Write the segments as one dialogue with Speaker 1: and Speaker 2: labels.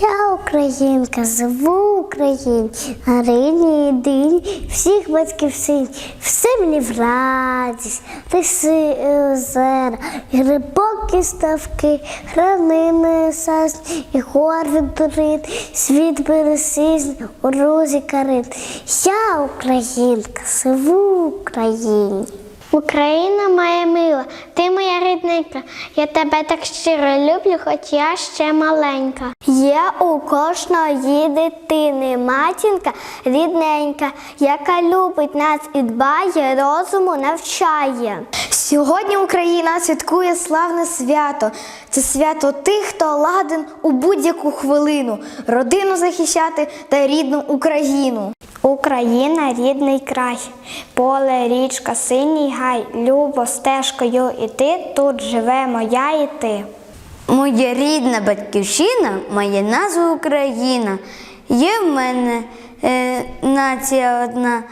Speaker 1: Я українка, живу Україні, на рідній день всіх батьківщин. Все мені в радість, лиси і озера, і глибокі ставки, гранини сасні, і гор відборит, світ бересизний, у розі карин. Я українка, живу в Україні. Україна моя мила, ти моя рідненька, я тебе так щиро люблю, хоч я ще маленька. Є у кожної дитини матінка рідненька, яка любить нас і дбає, розуму навчає.
Speaker 2: Сьогодні Україна святкує славне свято. Це свято тих, хто ладен у будь-яку хвилину родину захищати та рідну Україну.
Speaker 1: Україна рідний край, поле, річка, синій гай, любо стежкою іти, тут живе моя і ти.
Speaker 3: Моя рідна батьківщина має назву Україна. Є в мене е, нація одна,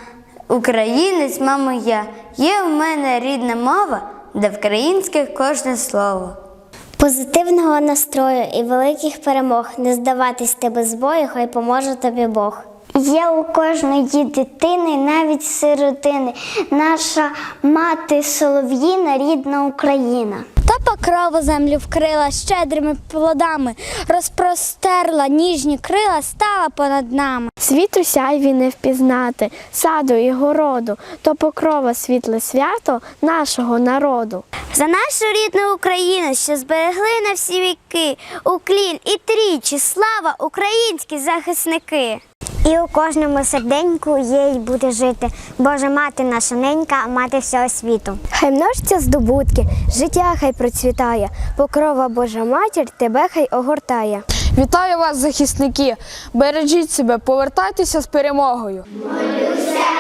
Speaker 3: українець, мама я. Є в мене рідна мова, де українське кожне слово.
Speaker 1: Позитивного настрою і великих перемог не здаватись ти без бою, хай поможе тобі Бог. Є у кожної дитини, навіть сиротини, наша мати солов'їна, рідна Україна.
Speaker 4: Та покрову землю вкрила щедрими плодами, розпростерла ніжні крила, стала понад нами.
Speaker 5: Світу сяйві не впізнати, саду і городу, то покрова світле свято нашого народу.
Speaker 4: За нашу рідну Україну, що зберегли на всі віки, уклін і трічі, слава українські захисники.
Speaker 1: І у кожному серденьку є й буде жити. Божа мати наша ненька, мати всього світу.
Speaker 5: Хай множаться здобутки, життя хай процвітає, покрова Божа матір тебе хай огортає.
Speaker 6: Вітаю вас, захисники! Бережіть себе, повертайтеся з перемогою.
Speaker 4: Молюся